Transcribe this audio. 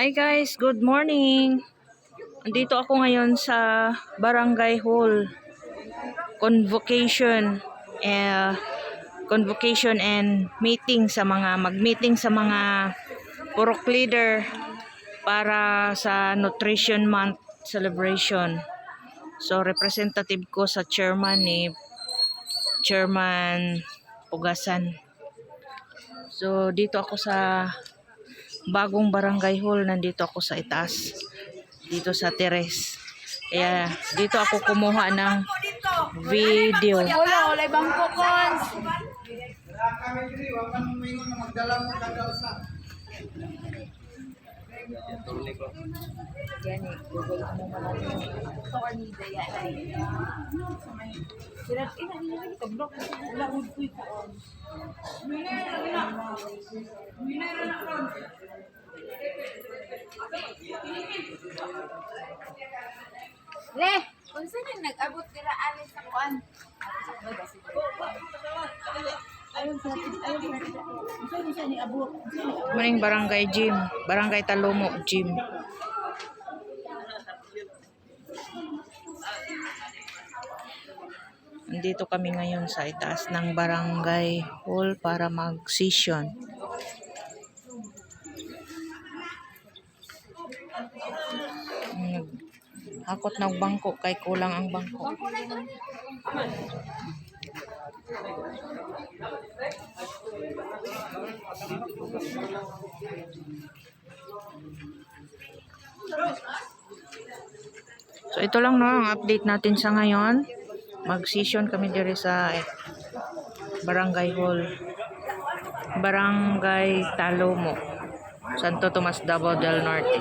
Hi guys, good morning. Andito ako ngayon sa Barangay Hall. Convocation eh convocation and meeting sa mga mag-meeting sa mga purok leader para sa Nutrition Month celebration. So representative ko sa chairman ni Chairman Pugasan. So dito ako sa bagong barangay hall. Nandito ako sa itaas. Dito sa teres. Kaya dito ako kumuha ng video. Wala, wala ibang kukons. Yan Le, kung saan yung nag-abot nila alis sa kuan? Maning barangay gym. Barangay Talomo gym. Nandito kami ngayon sa itaas ng barangay hall para mag-session. Hakot ng bangko kay kulang ang bangko. So ito lang no ang update natin sa ngayon. Mag-session kami dire sa eh, Barangay Hall. Barangay Talomo. Santo Tomas Davao del Norte.